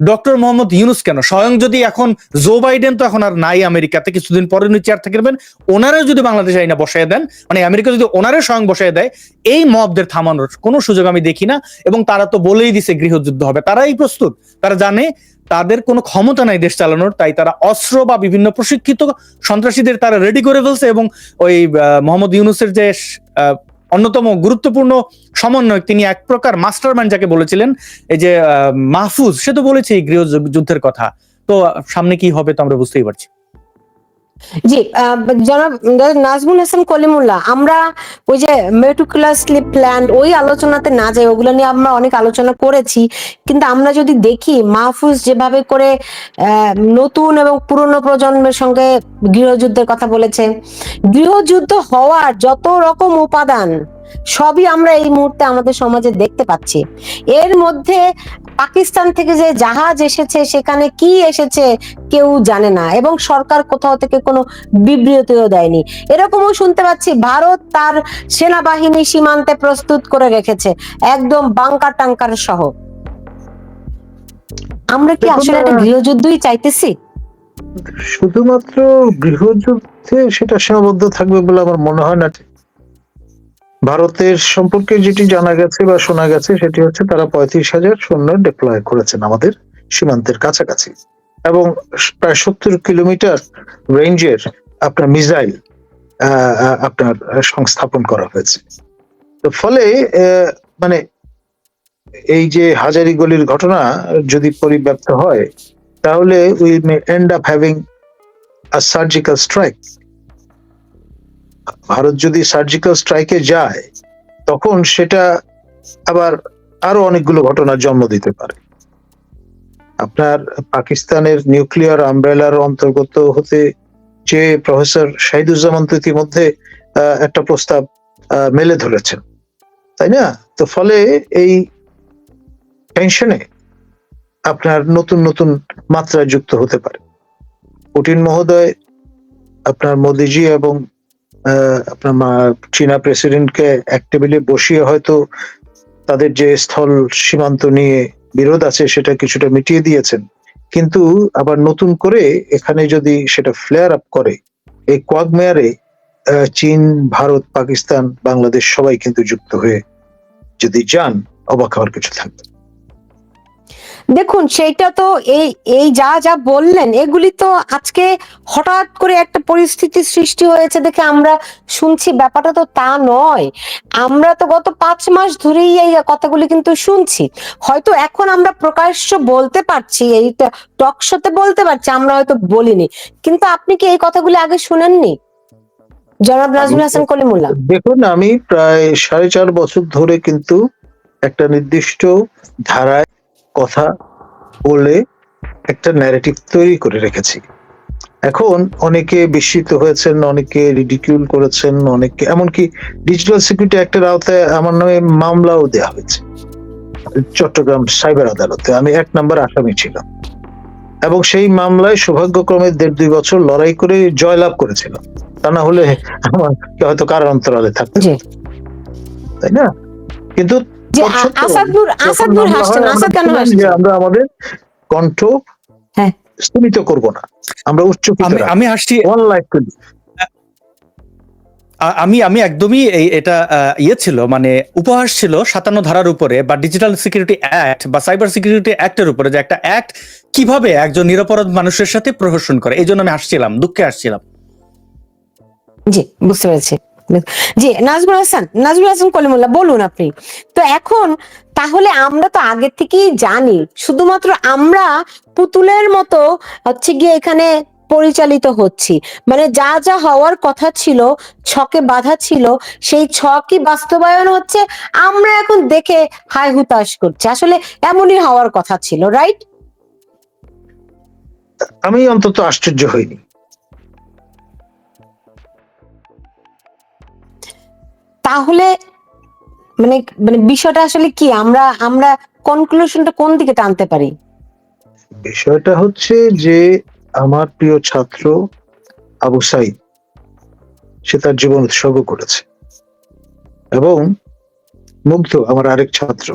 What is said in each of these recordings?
Doctor Mohammad Yunus কেন? স্বয়ং যদি এখন জো বাইডেন তো এখন আর নাই আমেরিকাতে, কিছুদিন পরে উনি চেয়ার থাকবেন ওনারা যদি বাংলাদেশে আইনা বসায় দেন মানে আমেরিকা যদি ওনারা স্বয়ং বসায় দেয়, এই মবদের থামানোর কোনো সুযোগ আমি দেখি না। এবং তারা তো বলেই দিছে গৃহযুদ্ধ হবে। তারাই প্রস্তুত। তারা জানে তাদের কোনো ক্ষমতা নাই দেশ চালানোর, তাই তারা অস্ত্র বা বিভিন্ন প্রশিক্ষিত সন্ত্রাসীদের তারা রেডি করে ফেলছে এবং ওই মোহাম্মদ ইউনুসের যে অন্যতম গুরুত্বপূর্ণ সমন্বয়ক তিনি এক প্রকার মাস্টার মাইন্ড যাকে বলেছিলেন, এই যে মাহফুজ, সে তো বলেছে এই গৃহযুদ্ধের কথা। তো সামনে কি হবে তো আমরা বুঝতেই পারছি। জি জনাব নাজমুল হাসান কলিমুল্লাহ, আমরা ওই যে মেটুকুলাসলি প্ল্যান ওই আলোচনাতে না যাই, ওগুলো নিয়ে আমরা অনেক আলোচনা করেছি, কিন্তু আমরা যদি দেখি মাহফুজ যেভাবে করে নতুন এবং পুরনো প্রজন্মের সঙ্গে গৃহযুদ্ধের কথা বলেছে, গৃহযুদ্ধ হওয়ার যত রকম উপাদান সবই আমরা এই মুহূর্তে আমাদের সমাজে দেখতে পাচ্ছি। এর মধ্যে পাকিস্তান থেকে যে জাহাজ এসেছে সেখানে কি এসেছে কেউ জানে না এবং সরকার কোথাও থেকে কোনো বিবৃতিও দেয়নি। এরকমও শুনতে পাচ্ছি ভারত তার সেনাবাহিনী সীমান্তে প্রস্তুত করে রেখেছে একদম বাংকার টাঙ্কার সহ। আমরা কি আসলে একটা গৃহযুদ্ধই চাইতেছি? শুধুমাত্র গৃহযুদ্ধে সেটা সীমাবদ্ধ থাকবে বলে আমার মনে হয় না। ভারতের সম্পর্কে যেটি জানা গেছে বা শোনা গেছে, সেটি হচ্ছে তারা পঁয়ত্রিশ হাজার সৈন্য ডিপ্লয় করেছেন আমাদের সীমান্তের কাছাকাছি। এবং প্রায় সত্তর কিলোমিটার রেঞ্জের আপনার মিসাইল আপনার সংস্থাপন করা হয়েছে। তো ফলে মানে এই যে হাজারি গলির ঘটনা যদি পরিব্যাপ্ত হয়, তাহলে we may end up having a surgical strike Bharat যদি সার্জিক্যাল স্ট্রাইকে যায়, তখন সেটা আবার আরও অনেকগুলো ঘটনার জন্ম দিতে পারে। আপনার পাকিস্তানের নিউক্লিয়ার আমব্রেলার অন্তর্গত হতে যে প্রফেসর শাহিদুজ্জামান তো ইতিমধ্যে একটা প্রস্তাব মেলে ধরেছেন। তাই না? তো ফলে এই টেনশনে আপনার নতুন নতুন মাত্রা যুক্ত হতে পারে। পুটিন মহোদয়, আপনার মোদিজি এবং চীনা প্রেসিডেন্টকে এক টেবিলে বসিয়ে হয়তো তাদের যে স্থল সীমান্ত নিয়ে বিরোধ আছে সেটা কিছুটা মিটিয়ে দিয়েছেন কিন্তু আবার নতুন করে এখানে যদি সেটা ফ্লেয়ার আপ করে, এই কোয়াগমেয়ারে চীন, ভারত, পাকিস্তান, বাংলাদেশ সবাই কিন্তু যুক্ত হয়ে যদি যান, অবাক হওয়ার কিছু থাকবে। দেখুন, সেইটা তো এই এই যা যা বললেন, এগুলি তো আজকে হঠাৎ করে একটা পরিস্থিতি সৃষ্টি হয়েছে দেখে আমরা শুনছি। ব্যাপারটা তো তা নয়। আমরা তো গত পাঁচ মাস ধরেই এই কথাগুলি কিন্তু শুনছি। হয়তো এখন আমরা প্রকাশ্য বলতে পারছি, এই টকশোতে বলতে পারছি, আমরা হয়তো বলিনি। কিন্তু আপনি কি এই কথাগুলি আগে শুনেননি? জনাব নাজমুল হাসান কলিমুল্লাহ। দেখুন, আমি প্রায় সাড়ে চার বছর ধরে কিন্তু একটা নির্দিষ্ট ধারায় কথা বলে একটা ন্যারেটিভ তৈরি করে রেখেছি। এখন অনেকে বিস্মিত হয়েছেন অনেকে রিডিকিউল করেছেন অনেকে এমনকি ডিজিটাল সিকিউরিটি অ্যাক্টের আওতায় আমার নামে মামলাও দেওয়া হয়েছে। চট্টগ্রাম সাইবার আদালতে আমি এক নম্বর আসামি ছিলাম। এবং সেই মামলায় সৌভাগ্যক্রমে দেড় দুই বছর লড়াই করে জয়লাভ করেছিলাম। তা না হলে আমার হয়তো কারার অন্তরালে থাকতে তাই না? কিন্তু যে আসাদুর আসাদুর হাসছেন আসাদ কেন হাসছেন? আমরা আমাদের কণ্ঠ হ্যাঁ। স্তুমিত করব না। আমরা উচ্চ আমি আমি ওয়ান লাইফ আমি আমি একদমই এটা আহ, ইয়ে ছিল মানে উপহাস ছিল সাতান্ন ধারার উপরে বা ডিজিটাল সিকিউরিটি অ্যাক্ট বা সাইবার সিকিউরিটি অ্যাক্টের উপরে যে একটা অ্যাক্ট কীভাবে একজন নিরপরাধ মানুষের সাথে প্রহসন করে। এই জন্য আমি আসছিলাম দুঃখে আসছিলাম জি বুঝতে পেরেছি। জি, নাজমুল হাসান নাজমুল হাসান কলিমুল্লাহ, বলুন আপনি। তো এখন তাহলে আমরা তো আগে থেকেই জানি, শুধুমাত্র আমরা পুতুলের মতো হচ্ছে গিয়ে এখানে পরিচালিত হচ্ছি। মানে যা যা হওয়ার কথা ছিল, ছকে বাধা ছিল, সেই ছকই বাস্তবায়ন হচ্ছে, আমরা এখন দেখে হায় হুতাশ করছি। আসলে এমনই হওয়ার কথা ছিল, রাইট? আমি অন্তত আশ্চর্য হইনি। তাহলে মানে মানে বিষয়টা আসলে কি? আমরা আমরা কনক্লুশনটা কোন দিকে টানতে পারি? বিষয়টা হচ্ছে যে আমার প্রিয় ছাত্র আবু সাইদ, সে তার জীবন উৎসর্গ করেছে। এবং মুগ্ধ আমার আরেক ছাত্র।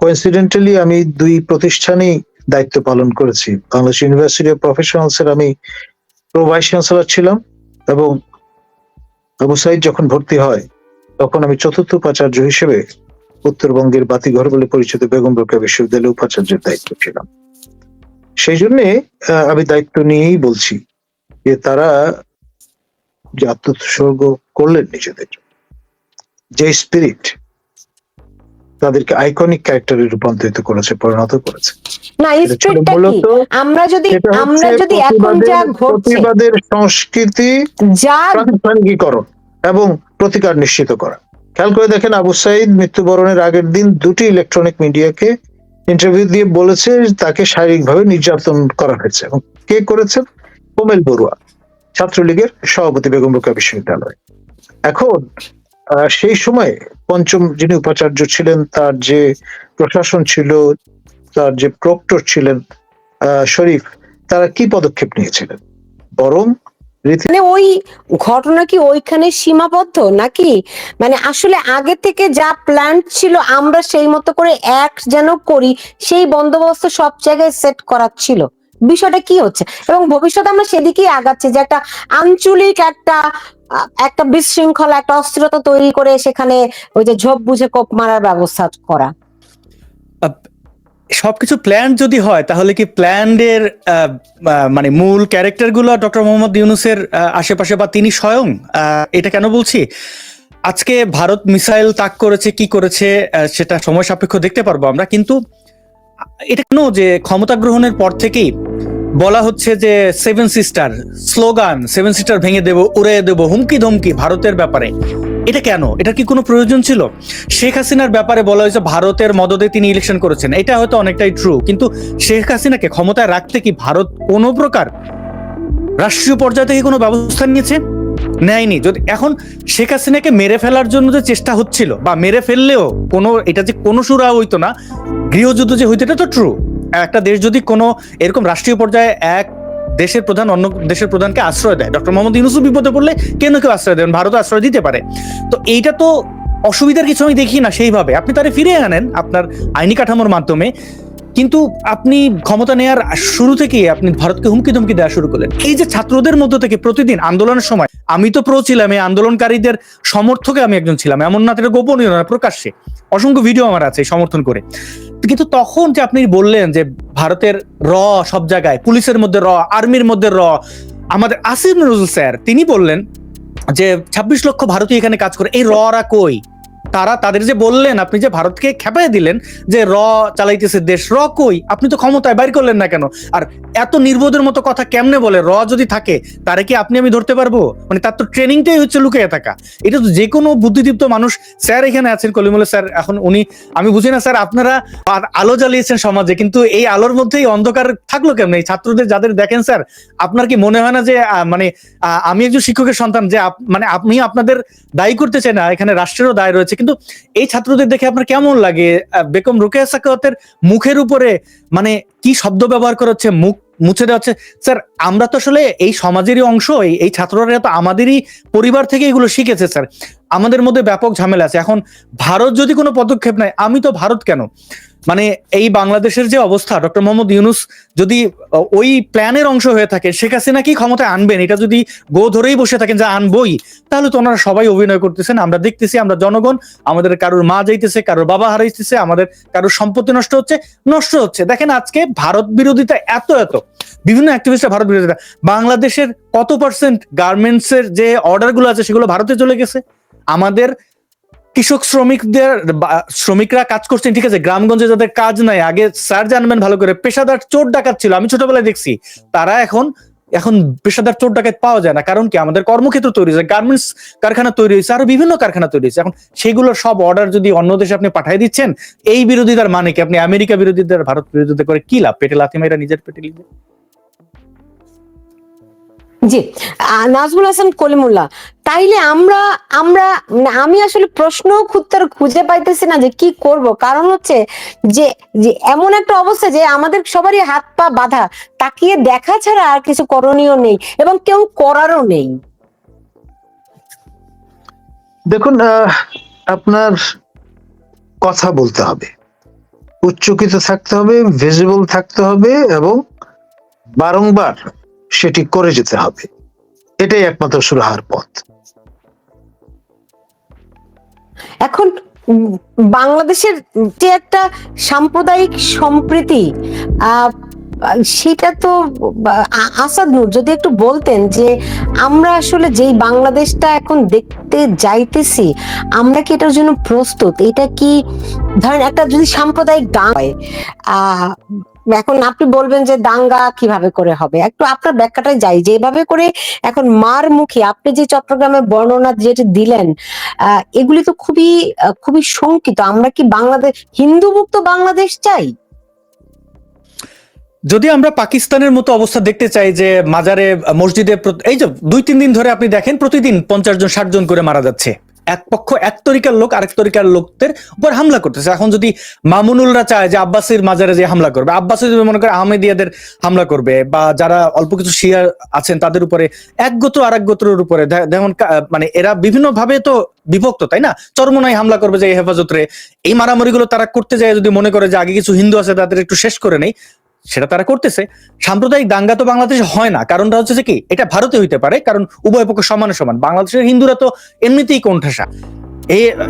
কোইন্সিডেন্টালি আমি দুই প্রতিষ্ঠানেই দায়িত্ব পালন করেছি। বাংলাদেশ ইউনিভার্সিটি অফ প্রফেশনালস এর আমি প্রো ভাইস চ্যান্সেলর ছিলাম এবং আবু সাইদ যখন ভর্তি হয় তখন আমি চতুর্থ উপাচার্য হিসেবে উত্তরবঙ্গের বাতিঘর বলে পরিচিত বেগম রোকেয়া বিশ্ববিদ্যালয়ের উপাচার্যের দায়িত্ব ছিলাম। সেই জন্যে আমি দায়িত্ব নিয়েই বলছি যে তারা যে আত্মোৎসর্গ করলেন নিজেদের যে স্পিরিট তাদেরকে আইকনিক ক্যারেক্টারে রূপান্তরিত করেছে পরিণত করেছে। না কি? আমরা যদি আমরা যদি এখন যা প্রতিবাদের- ঘটছে প্রতিবাদের সংস্কৃতি যা এবং প্রতিকার নিশ্চিত করা। খেয়াল করে দেখেন আবু সাইদ মৃত্যুবরণের আগের দিন দুটি ইলেকট্রনিক মিডিয়াকে ইন্টারভিউ দিয়ে বলেছে তাকে শারীরিকভাবে নির্যাতন করা হয়েছে এবং কে করেছেন? কোমেল বড়ুয়া ছাত্রলীগের সভাপতি বেগম রোকেয়া বিশ্ববিদ্যালয়। এখন সেই সময় পঞ্চম যিনি উপাচার্য ছিলেন, তার যে প্রশাসন ছিল, তার যে প্রক্টর ছিলেন শরীফ, তারা কি পদক্ষেপ নিয়েছিলেন? বরং মানে ওই ঘটনা কি ওইখানে সীমাবদ্ধ নাকি? মানে আসলে আগে থেকে যা প্ল্যান ছিল আমরা সেই মতো করে এক যেন করি, সেই বন্দোবস্ত সব জায়গায় সেট করা ছিল। বিষয়টা কি হচ্ছে? এবং ভবিষ্যতে আমরা সেদিকেই আগাচ্ছি যে একটা আঞ্চলিক একটা একটা বিশৃঙ্খলা, একটা অস্থিরতা তৈরি করে সেখানে ওই যে ঝোপ বুঝে কোপ মারার ব্যবস্থা করা। সবকিছু প্ল্যান যদি হয়, তাহলে কি প্ল্যান্ডের মানে মূল ক্যারেক্টারগুলো ডক্টর মোহাম্মদ ইউনুসের আশেপাশে বা তিনি স্বয়ং এটা কেন বলছি? আজকে ভারত মিসাইল তাক করেছে, কি করেছে সেটা সময় সাপেক্ষ দেখতে পারব আমরা, কিন্তু এটা কেন যে ক্ষমতা গ্রহণের পর থেকেই বলা হচ্ছে যে seven sister slogan seven sister ভেঙে দেব উড়ে দেব, হুমকি ধমকি ভারতের ব্যাপারে। এটা কেন? এটা কি কোনো প্রয়োজন ছিল? শেখ হাসিনার ব্যাপারে বলা হয়েছে ভারতের মদদে তিনি ইলেকশন করেছেন। এটা হয়তো অনেকটাই ট্রু কিন্তু শেখ হাসিনাকে ক্ষমতায় রাখতে কি ভারত কোনো প্রকার রাষ্ট্রীয় পর্যায়ে থেকে কোনো ব্যবস্থা নিয়েছে? নেয়নি। যদি এখন শেখ হাসিনাকে মেরে ফেলার জন্য যে চেষ্টা হচ্ছিল, বা মেরে ফেললেও কোনো, এটা যে কোনো সুরা হইতো না, গৃহযুদ্ধ যে হইতো, এটা তো ট্রু একটা দেশ যদি কোনো এরকম রাষ্ট্রীয় পর্যায়ে এক দেশের প্রধান, অন্য দেশের প্রধানকে আশ্রয় দেয়। ডক্টর মোহাম্মদ ইউনুসুফ বিপদে পড়লে কেন কেউ আশ্রয় দেবেন ভারত আশ্রয় দিতে পারে। তো এইটা তো অসুবিধার কিছু আমি দেখি না সেইভাবে। আপনি তারে ফিরে আনেন আপনার আইনি কাঠামোর মাধ্যমে। কিন্তু আপনি ক্ষমতা নেয়ার শুরু থেকেই আপনি ভারতকে হুমকি ধমকি দেওয়া শুরু করলেন। এই যে ছাত্রদের মধ্য থেকে প্রতিদিন আন্দোলনের সময়, আমি তো প্রো ছিলাম, এই আন্দোলনকারীদের সমর্থকে আমি একজন ছিলাম, এমন না এটা গোপনীয় না, প্রকাশ্যে। অসংখ্য ভিডিও আমার আছে সমর্থন করে। কিন্তু তখন যে আপনি বললেন যে ভারতের র সব জায়গায়, পুলিশের মধ্যে র, আর্মির মধ্যে র, আমাদের আসিফ নজরুল স্যার, তিনি বললেন যে ছাব্বিশ লক্ষ ভারতীয় এখানে কাজ করে, এই ররা কই? তারা তাদের যে বললেন, আপনি যে ভারতকে খেপাই দিলেন যে র চালাইতেছে দেশ, র কই? আপনি তো ক্ষমতায় বাইর করলেন না কেন? আর এত নির্বোধের মতো কথা কেমনে বলে? র যদি থাকে, তারে কি আপনি আমি ধরতে পারব? মানে তার তো ট্রেনিংটাই হচ্ছে লুকিয়ে থাকা। এটা তো যে কোনো বুদ্ধিদীপ্ত মানুষ, স্যার এখানে আছেন, কলিমুল্লা স্যার, এখন উনি, আমি বুঝি না স্যার, আপনারা আলো জ্বালিয়েছেন সমাজে, কিন্তু এই আলোর মধ্যেই অন্ধকার থাকল কেমন? এই ছাত্রদের যাদের দেখেন স্যার, আপনার কি মনে হয় না যে মানে আমি একজন শিক্ষকের সন্তান, যে মানে আপনি আপনাদের দায়ী করতে চাই না, এখানে রাষ্ট্রেরও দায় রয়েছে, কিন্তু এই ছাত্রদের দেখে আপনার কেমন লাগে? বেগম রোকেয়া সাকাওয়াতের মুখের উপরে মানে কি শব্দ ব্যবহার করা হচ্ছে? মুখ মুছে দেওয়া হচ্ছে? স্যার, আমরা তো আসলে এই সমাজেরই অংশ এই ছাত্ররা তো আমাদেরই পরিবার থেকে এগুলো শিখেছে, স্যার। আমাদের মধ্যে ব্যাপক ঝামেলা আছে। এখন ভারত যদি কোনো পদক্ষেপ নেয়, আমি তো ভারত কেন? মানে এই বাংলাদেশের যে অবস্থা, ডক্টর মোহাম্মদ ইউনুস যদি ওই প্ল্যানের অংশ হয়ে থাকে, শেখ হাসিনা কি ক্ষমতায় আনবেন? এটা যদি গো ধরেই বসে থাকেন যে আনবই, তাহলে তো ওনারা সবাই অভিনয় করতেছেন। আমরা দেখতেছি, আমরা জনগণ, আমাদের কারোর মা যাইতেছে, কারোর বাবা হারাইতেছে, আমাদের কারোর সম্পত্তি নষ্ট হচ্ছে নষ্ট হচ্ছে। দেখেন আজকে ভারত বিরোধিতা এত এত, বিভিন্ন অ্যাক্টিভিস্টরা ভারত বিরোধিতা। বাংলাদেশের কত পার্সেন্ট গার্মেন্টস এর যে অর্ডারগুলো আছে, সেগুলো ভারতে চলে গেছে? আমাদের কৃষক শ্রমিকদের শ্রমিকরা কাজ করছেন, ঠিক আছে, গ্রামগঞ্জে যাদের কাজ নাই, আগে স্যার জানবেন ভালো করে, পেশাদার চোর ডাকাত ছিল, আমি ছোটবেলায় দেখছি, তারা এখন এখন পেশাদার চোর ডাকাত পাওয়া যায় না, কারণ কি, আমাদের কর্মক্ষেত্র তৈরি হয়েছে, গার্মেন্টস কারখানা তৈরি হয়েছে, আরও বিভিন্ন কারখানা তৈরি হয়েছে, এখন সেগুলোর সব অর্ডার যদি অন্য দেশে আপনি পাঠিয়ে দিচ্ছেন, এই বিরোধিতার মানে কি? আপনি আমেরিকা বিরোধীদের ভারত বিরোধিতা করে কি লাভ? পেটে লাথি মেয়েরা নিজের পেটে লিখবে জি। নাজমুল হাসান কলিমুল্লাহ, তাইলে আমরা আমরা মানে আমি আসলে প্রশ্ন খুঁজতে খুঁজে পাইতেছি না যে কি করব। কারণ হচ্ছে যে যে এমন একটা অবস্থা যে আমাদের সবারই হাত পা বাঁধা, তাকিয়ে দেখা ছাড়া আর কিছু করণীয় নেই এবং কেউ করারও নেই। দেখুন আপনার কথা বলতে হবে। উচ্চকিত থাকতে হবে ভিজিবল থাকতে হবে এবং বারংবার সেটি করে যেতে হবে। এটাই একমাত্র সুরাহার পথ। এখন বাংলাদেশের যে একটা সাম্প্রদায়িক সম্প্রীতি সেটা তো আসাদ নূর, যদি একটু বলতেন যে আমরা আসলে যেই বাংলাদেশটা এখন দেখতে যাইতেছি, আমরা কি এটার জন্য প্রস্তুত? এটা কি, ধরেন একটা যদি সাম্প্রদায়িক দাঙ্গা হয় এখন আপনি বলবেন যে দাঙ্গা কীভাবে করে হবে? একটু আপনার ব্যাখ্যাটাই যাই। যেভাবে করে এখন মার মুখে আপনি যে চট্টগ্রামের বর্ণনা যেটি দিলেন এগুলি তো খুবই খুবই শঙ্কিত। আমরা কি বাংলাদেশ হিন্দু মুক্ত বাংলাদেশ চাই? যদি আমরা পাকিস্তানের মতো অবস্থা দেখতে চাই যে মাজারে, মসজিদে এই যে দুই, তিন দিন ধরে আপনি দেখেন প্রতিদিন পঞ্চাশ জন, ষাট জন করে মারা যাচ্ছে। এক পক্ষ, এক তরিকার লোক, আরেক তরিকার লোকদের উপর হামলা করতেছে। এখন যদি মামুনুলরা চায় যে আব্বাসের মাজারে যে হামলা করবে, আব্বাসে যদি মনে করে আহমেদিয়াদের হামলা করবে বা যারা অল্প কিছু শিয়া আছেন তাদের উপরে এক গোত্র আর এক গোত্রের উপরে যেমন মানে এরা বিভিন্ন ভাবে তো বিভক্ত, তাই না? চরমনাই হামলা করবে যে এই হেফাজতরে। এই মারামারিগুলো তারা করতে যায় যদি মনে করে যে আগে কিছু হিন্দু আছে তাদের একটু শেষ করে নেই সেটা তারা করতেছে। সাম্প্রদায়িক দাঙ্গা তো বাংলাদেশে হয় না। কারণটা হচ্ছে যে কি? এটা ভারতে হইতে পারে। কারণ উভয় পক্ষ সমানে সমান বাংলাদেশের হিন্দুরা তো এমনিতেই কোণঠাসা।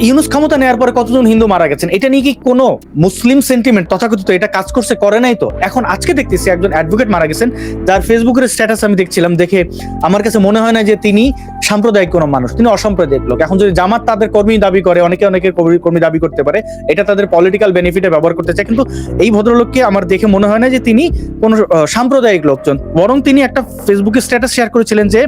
ইউনুস ক্ষমতা নেওয়ার পরে কতজন হিন্দু মারা গেছেন? এটা নিয়ে কি কোনো মুসলিম সেন্টিমেন্ট তথাকথিত এটা কাজ করছে, করে নাই তো? এখন আজকে দেখতেছি একজন অ্যাডভোকেট মারা গেছেন, যার ফেসবুকের স্ট্যাটাস আমি দেখছিলাম, দেখে আমার কাছে মনে হয় না যে তিনি সাম্প্রদায়িক কোনো মানুষ, তিনি অসাম্প্রদায়িক লোক। এখন যদি জামাত তাদের কর্মী দাবি করে, অনেকে অনেকে কর্মী- দাবি করতে পারে, এটা তাদের পলিটিক্যাল বেনিফিটে ব্যবহার করতে চায়। কিন্তু এই ভদ্রলোককে আমার দেখে মনে হয় না যে তিনি কোন সাম্প্রদায়িক লোকজন। বরং তিনি একটা ফেসবুকে স্ট্যাটাস শেয়ার করেছিলেন যে,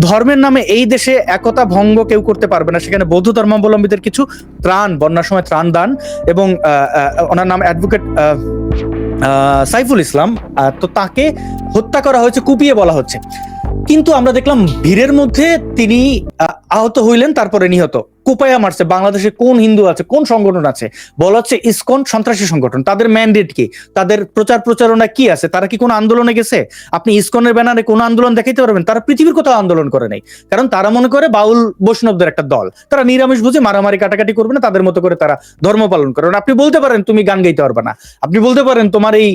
ধর্মের নামে এই দেশে একতা ভঙ্গ কেউ করতে পারবে না, সেখানে বৌদ্ধ ধর্মাবলম্বীদের কিছু ত্রাণ বন্যার সময় ত্রাণ দান এবং ওনার নাম অ্যাডভোকেট সাইফুল ইসলাম। তো তাকে হত্যা করা হয়েছে কুপিয়ে বলা হচ্ছে। কিন্তু আমরা দেখলাম ভিড়ের মধ্যে তিনি আহ, আহত হইলেন তারপরে নিহত। কুপায়া মারছে, বাংলাদেশে কোন হিন্দু আছে, কোন সংগঠন আছে? বলা হচ্ছে ইসকন সন্ত্রাসী সংগঠন। তাদের ম্যান্ডেট কি? তাদের প্রচার প্রচারণা কি আছে? তারা কি কোনো আন্দোলনে গেছে? আপনি ইসকনের ব্যানারে কোনো আন্দোলন দেখাইতে পারবেন? তারা পৃথিবীর কোথাও আন্দোলন করে নাই। কারণ তারা মনে করে বাউল বৈষ্ণবদের একটা দল। তারা নিরামিষ বুঝে মারামারি কাটাকাটি করবে না, তাদের মতো করে তারা ধর্ম পালন করে আপনি বলতে পারেন, তুমি গান গাইতে পারবে না। আপনি বলতে পারেন, তোমার এই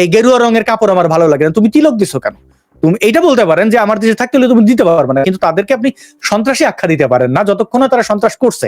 এই গেরুয়া রঙের কাপড় আমার ভালো লাগে না। তুমি তিলক দিছো কেন? তুমি এইটা বলতে পারেন যে আমার দেশে থাকতে হলে তুমি দিতে পারবে না, কিন্তু তাদেরকে আপনি সন্ত্রাসী আখ্যা দিতে পারেন না, যতক্ষণ তারা সন্ত্রাস করছে।